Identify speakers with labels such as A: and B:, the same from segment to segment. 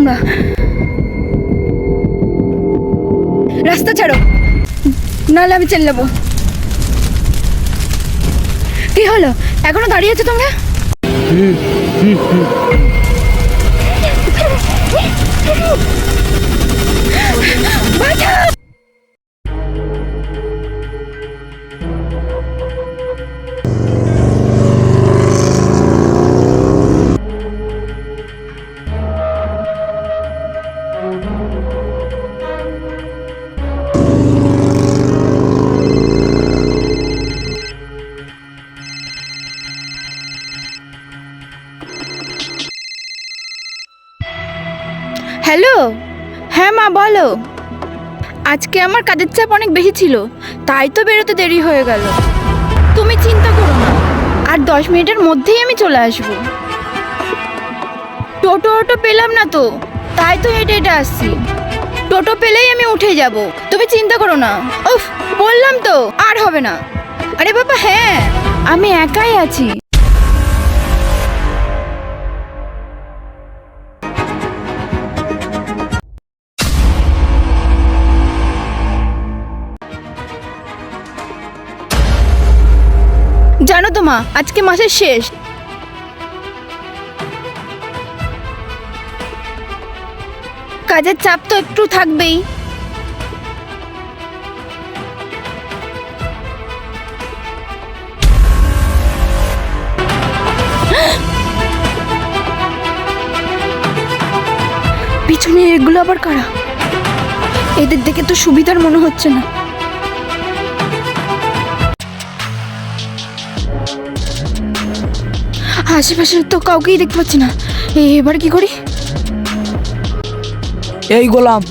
A: তোমরা। রাস্তা ছাড়ো। নাহলে আমি চেল্লাবো কি হলো? এখনও দাঁড়িয়ে আছো তোমরা? আজকে আমার কাজের চাপ অনেক বেশি ছিল, তাই তো বেরোতে দেরি হয়ে গেল। তুমি চিন্তা করো না, আর দশ মিনিটের মধ্যেই আমি চলে আসব। টোটো অটো পেলাম না তো, তাই তো হেঁটে হেঁটে আসছি। টোটো পেলেই আমি উঠে যাব, তুমি চিন্তা করো না। উফ, বললাম তো, আর হবে না। আরে বাবা হ্যাঁ আমি একাই আছি। জানো তো মা, আজকে মাসের শেষ। কাজের চাপ তো একটু থাকবেই। পিছনে এগুলো আবার কারা? এদের দেখে তো সুবিধার মনে হচ্ছে না। আশেপাশে তো কাউকেই দেখতে পাচ্ছি না। এবার কি করি?
B: এই গোলাম।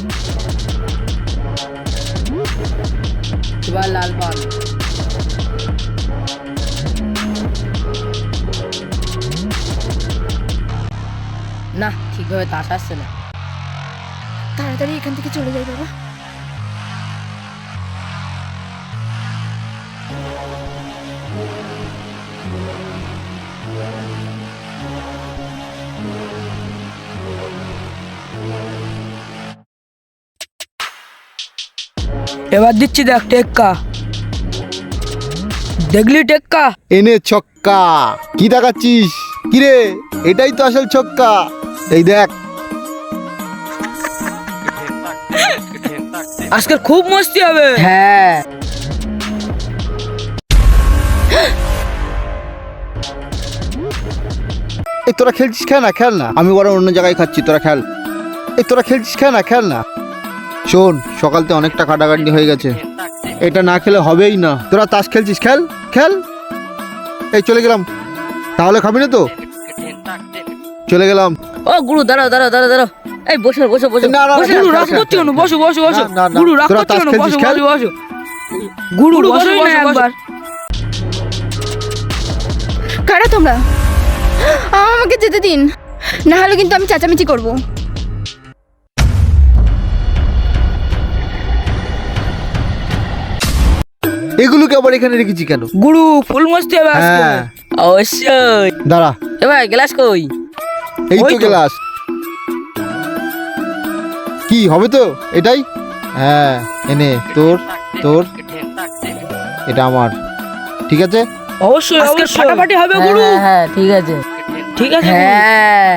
C: এবার লাল পান না ঠিকভাবে তাস আসছে না।
A: তাড়াতাড়ি এখান থেকে চলে যাই বাবা।
B: এবার দিচ্ছি দেখ টেক্কা। দেখলি টেক্কা?
D: এনে ছক্কা। কি দেখাচ্ছিস? কিরে? এটাই তো আসল ছক্কা। এই দেখ।
B: আজকে খুব মস্তি হবে।
C: হ্যাঁ।
D: এই তোরা খেলছিস খেল না খেল না। আমি বরং অন্য জায়গায় খাচ্ছি। তোরা খেল। এই তোরা খেলছিস খেল না খেল না। শোন সকালতে অনেকটা কাটাকাটি হয়ে গেছে। এটা না খেলে হবেই না। তোরা তাস খেলছিস খেল খেল। এই চলে গেলাম। তাহলে খাবি না তো? চলে গেলাম।
C: ও গুরু দাঁড়াও দাঁড়াও দাঁড়াও দাঁড়াও। এই বসো বসো বসো।
D: না, না,
C: বসো,
B: গুরু রাগ করছ কেন? বসো বসো বসো।
D: না, না, না।
B: গুরু রাগ
D: তোরা
B: করছ
D: তাস
B: কেন? বসো
D: খেল।
B: বসো বসো। গুরু বসো না একবার।
A: কারা তোমরা? আমাকে যেতে দিন। না হলে কিন্তু আমি চেঁচামেচি করব।
D: এগুলোকে আবার এখানে রেখেছি কেন?
B: গুরু ফুল মস্তি হবে আজকে।
D: হ্যাঁ।
C: অবশ্যই।
D: দাঁড়া।
C: এবার গ্লাস কই?
D: এই
B: ওই
D: তো।
B: তো।
D: গ্লাস। কি হবে তো? এটাই? হ্যাঁ এনে তোর তোর। এটা আমার। ঠিক আছে?
B: অবশ্যই আজকে
C: অবশ্যই।
B: ফাটাফাটি হবে গুরু।
C: হ্যাঁ হ্যাঁ ঠিক আছে।
B: ঠিক আছে গুরু।
C: হ্যাঁ।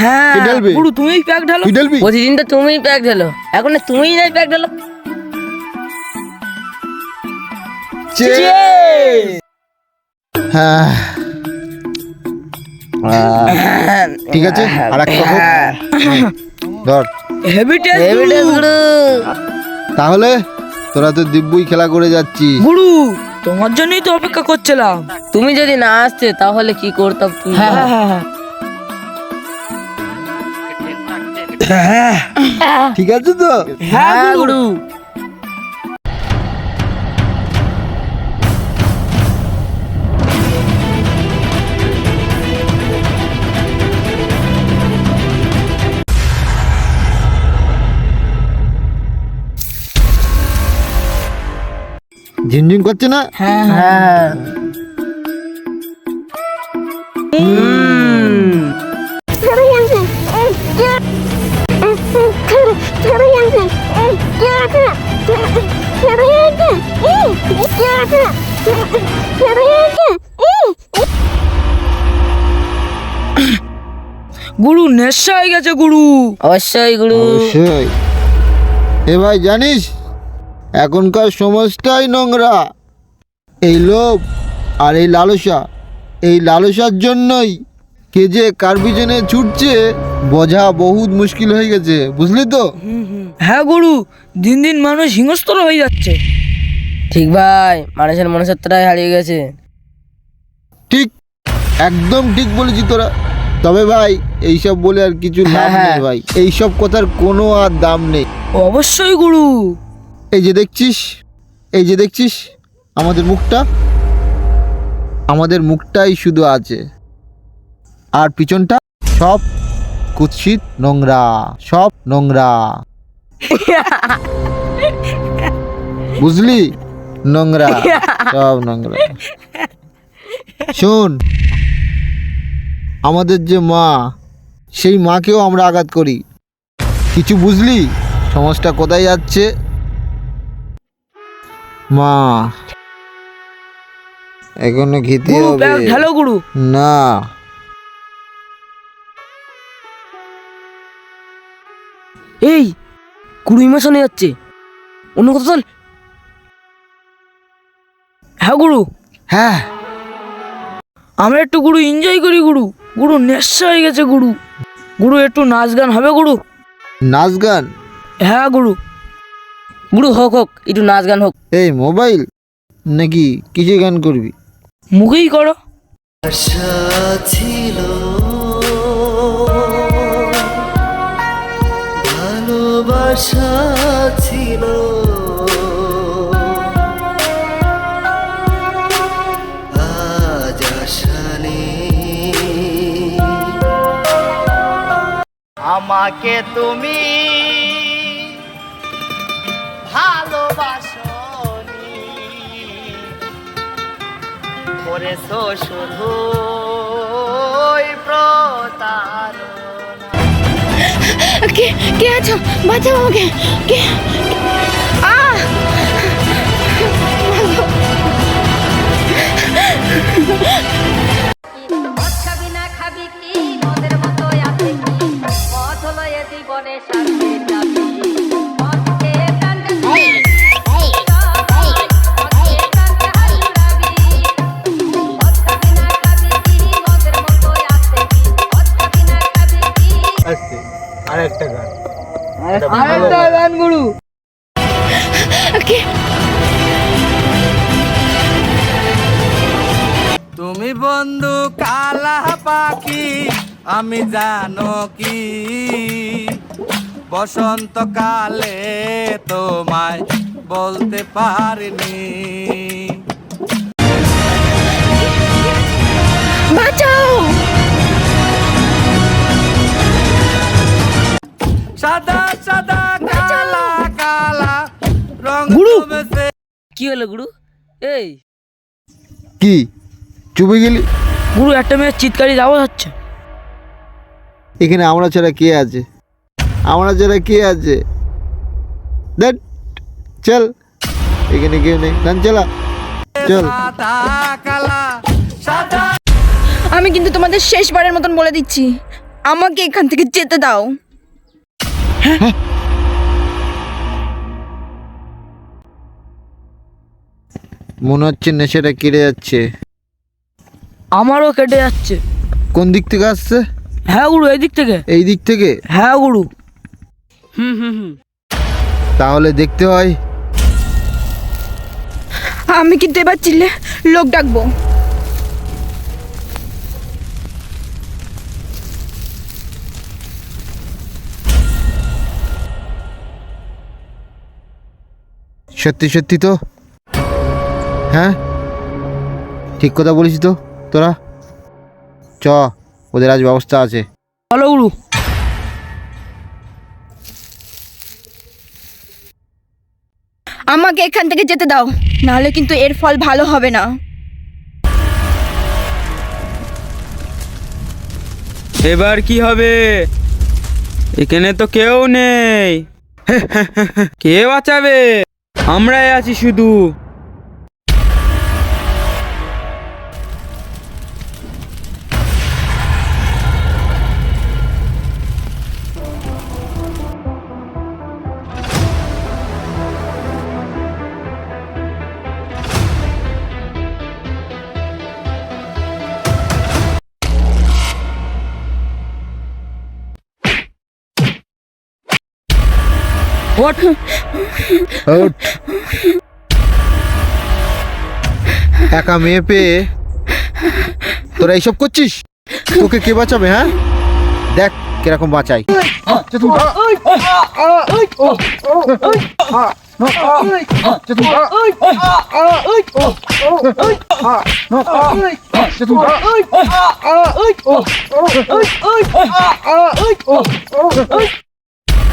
B: হ্যাঁ
D: কে ঢালবে?
B: গুরু তুমিই প্যাক ঢালো।
D: তুই ঢেলবি?
C: প্রতিদিন তো তুমিই প্যাক ঢেলো। এখন না তুমিই নাই প্যাক ঢেলো।
D: ঠিক আছে আর একটা হোক। ধর। তাহলে তোরা তো দিব্যই খেলা করে যাচ্ছিস।
B: গুরু তোমার জন্যই তো অপেক্ষা করছিলাম।
C: তুমি যদি না আসতে তাহলে কি করতাম তুমি
B: হ্যাঁ হ্যাঁ হ্যাঁ
D: ঠিক আছে তো?
C: হ্যাঁ গুরু।
D: ঝিনঝিন করছে না?
C: হ্যাঁ।,
A: হ্যাঁ।
B: গুরু নেশা হয়ে গেছে গুরু।
C: অবশ্যই গুরু।
D: অবশ্যই। এ ভাই জানিস? এখনকার সমাজটাই নোংরা। এই লোভ আর এই লালসা এই লালসার জন্যই কে যে কার পিছনে ছুটছে বোঝা বহুত মুশকিল হয়ে গেছে বুঝলি তো?
B: হ্যাঁ গুরু দিন দিন মানুষ হিংস্র হয়ে যাচ্ছে।
C: ঠিক ভাই মানুষের মনুষ্যত্বটাই হারিয়ে গেছে।
D: ঠিক একদম ঠিক বলেছি তোরা। তবে ভাই এইসব বলে আর কিছু লাভ
C: হ্যাঁ,
D: নেই
C: হ্যাঁ।
D: ভাই। এইসব কথার কোনো আর দাম নেই।
B: অবশ্যই গুরু।
D: এই যে দেখছিস, এই যে দেখছিস, আমাদের মুখটা, আমাদের মুখটাই শুধু আছে। আর পিছনটা, সব কুৎসিত নোংরা, সব নোংরা। বুঝলি? নোংরা, সব নোংরা। শোন, আমাদের যে মা, সেই মাকেও আমরা আঘাত করি। কিছু বুঝলি? সমাজটা কোথায় যাচ্ছে? মা। এখনও খেতে হবে।
B: ঢালো গুরু।
D: না।
C: এই গুরু ইমোশনে যাচ্ছে। অন্য কথা চল
B: হ্যাঁ গুরু।
D: হ্যাঁ।
B: আমরা একটু গুরু এনজয় করি গুরু। গুরু নেশা হয়ে গেছে গুরু। গুরু একটু নাচ গান হবে গুরু?
D: নাচ গান?
B: হ্যাঁ গুরু।
C: গুরু হোক হোক একটু নাচ গান হোক।
D: এই মোবাইল? নাকি কিসে গান করবি?
B: মুখেই করো।
E: আশা ছিল ভালোবাসা ছিল আমাকে তুমি করেছ শুধু প্রতারণা।
A: কে কে আছো? বাঁচাও আমাকে। কে?
E: পাখি আমি জানো কি? বসন্তকালে তোমায় বলতে পারিনি। সাদা সাদা কালা কালা রং
B: গুরু!
C: কি হলো গুরু? এই!
D: কি? চুপে গেলি?
B: গুরু একটা মেয়ের চিৎকারি যাওয়া হচ্ছে।
D: এখানে আমরা ছাড়া কে আছে? আমরা ছাড়া কে আছে? দেখ চল। এখানে কেউ নেই। গান চালা। চল।
A: আমি কিন্তু তোমাদের শেষবারের মতন বলে দিচ্ছি আমাকে এখান থেকে যেতে দাও।
D: মনে হচ্ছে নেশাটা কেটে যাচ্ছে।
B: আমারও কেটে যাচ্ছে।
D: কোন দিক থেকে আসছে?
B: হ্যাঁ গুরু এই দিক থেকে।
D: এই দিক থেকে?
B: হ্যাঁ গুরু।
C: হুম হুম হুম।
D: তাহলে দেখতে হয়।
A: আমি কিন্তু এবার চিল্লে লোক ডাকবো।
D: সত্যি সত্যি তো? হ্যাঁ? ঠিক কথা বলেছি তো? তোরা? চ ওদের আজ ব্যবস্থা আছে।
B: চলো গুরু।
A: আমাকে এখান থেকে যেতে দাও নাহলে কিন্তু এর ফল ভালো হবে না।
F: এবার কি হবে? এখানে তো কেউ নেই। কে বাঁচাবে? আমরাই আছি শুধু।
B: ওঠ
D: ওঠ। একা মেয়ে পেয়ে তোরা এইসব করছিস? তোকে কে বাঁচাবে হ্যাঁ? দেখ কীরকম বাঁচাই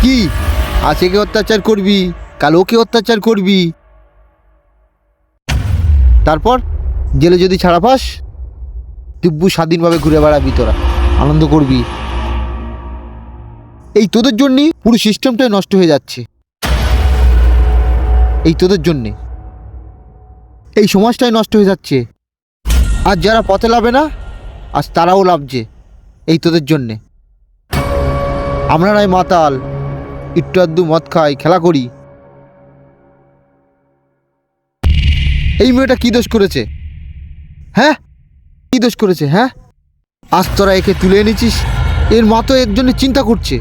D: কি? আজকে অত্যাচার করবি, কাল ওকে অত্যাচার করবি। তারপর জেলে যদি ছাড়া পাস, দিব্যু স্বাধীনভাবে ঘুরে বেড়াবি তোরা, আনন্দ করবি। এই তোদের জন্যই পুরো সিস্টেমটাই নষ্ট হয়ে যাচ্ছে। এই তোদের জন্যে। এই সমাজটাই নষ্ট হয়ে যাচ্ছে। আর যারা পথে লাভে না, আজ তারাও লাভছে এই তোদের জন্যে। আমরা নয় মাতাল একটু আধটু মদ খাই, খেলা করি। এই মেয়েটা কি দোষ করেছে? হ্যাঁ? কি দোষ করেছে হ্যাঁ? আজ তোরা একে তুলে এনেছিস, এর মা তো এর জন্য চিন্তা করছে।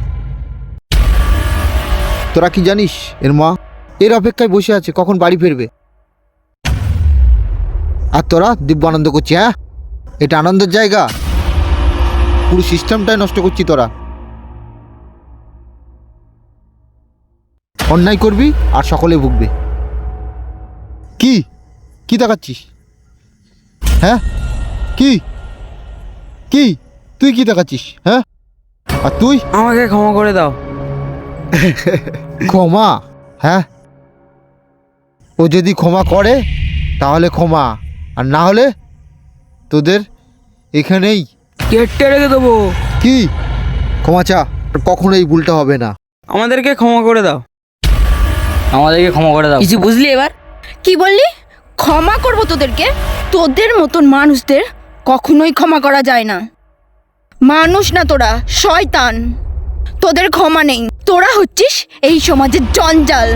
D: তোরা কি জানিস, এর মা এর অপেক্ষায় বসে আছে, কখন বাড়ি ফিরবে? আর তোরা দিব্য আনন্দ করছি হ্যাঁ? এটা আনন্দের জায়গা। পুরো সিস্টেমটাই নষ্ট করছি তোরা। অন্যায় করবি আর সকলে ভুগবে। কি? কি তাকাচ্ছিস হ্যাঁ? কি? কি? তুই কি তাকাচ্ছিস হ্যাঁ? আর তুই?
F: আমাকে ক্ষমা করে দাও।
D: ক্ষমা? হ্যাঁ? ও যদি ক্ষমা করে তাহলে ক্ষমা। আর না হলে তোদের এখানেই।
B: কেটে রেখে দেবো।
D: কি? ক্ষমা চা কখনো এই ভুলটা হবে না।
F: আমাদেরকে ক্ষমা করে দাও।
C: আমাদেরকে ক্ষমা করে দাও। কিছু বুঝলি এবার?
A: কি বললি? ক্ষমা করব তোদেরকে? তোদের মতন মানুষদের কখনোই ক্ষমা করা যায় না। মানুষ না তোরা, শয়তান। তোদের ক্ষমা নেই। তোরা হচ্ছিস এই সমাজের জঞ্জাল।